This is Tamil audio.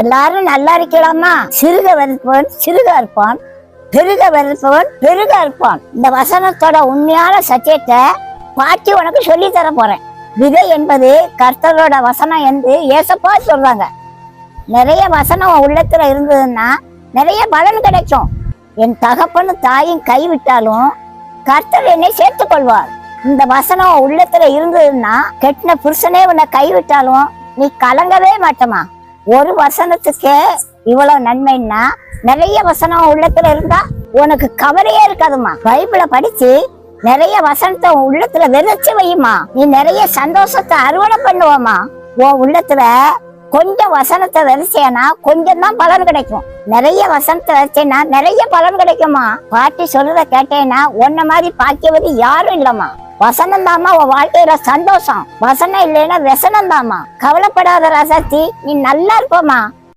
எல்லாரும் நல்லா இருக்கலாமா? சிறுக வருப்பவன் சிறுக இருப்பான் பெருக வருப்பவன் பெருக இருப்பான் இந்த வசனத்தோட உண்மையான சத்தியத்தை பாட்டி உனக்கு சொல்லி தர போறேன். விதை என்பது கர்த்தரோட வசனம் என்று ஏசப்பா சொல்றாங்க. நிறைய வசனம் உள்ளத்துல இருந்ததுன்னா நிறைய பலன் கிடைக்கும். என் தகப்பனும் தாயும் கைவிட்டாலும் கர்த்தர் என்னை சேர்த்து கொள்வார். இந்த வசனம் உள்ளத்துல இருந்ததுன்னா கெட்டின புருஷனே உன்னை கைவிட்டாலும் நீ கலங்கவே மாட்டமா ஒரு வசனத்துக்கே இவ்வளவு நன்மைன்னா நிறைய வசனம் உள்ளத்துல இருந்தா உனக்கு கவலையே இருக்காதுமா பைபிளை படிச்சு நிறைய வசனத்தை உள்ளத்துல விதைச்சு வையுமா நீ நிறைய சந்தோஷத்தை அறுவடை பண்ணுவோமா உன் உள்ளத்துல கொஞ்சம் வசனத்தை விதைச்சேனா கொஞ்சம் தான் பலன் கிடைக்கும். நிறைய வசனத்தை விதைச்சேன்னா நிறைய பலன் கிடைக்குமா பாட்டி சொல்றத கேட்டேன்னா உன்ன மாதிரி பாக்கியவது யாரும் இல்லம்மா. வசனம் தாமா உன் வாழ்க்கையில சந்தோஷம். வசனம் இல்லைன்னா व्यசனம் தாமா கவலைப்படாத ரசத்தி நீ நல்லா இருப்போமா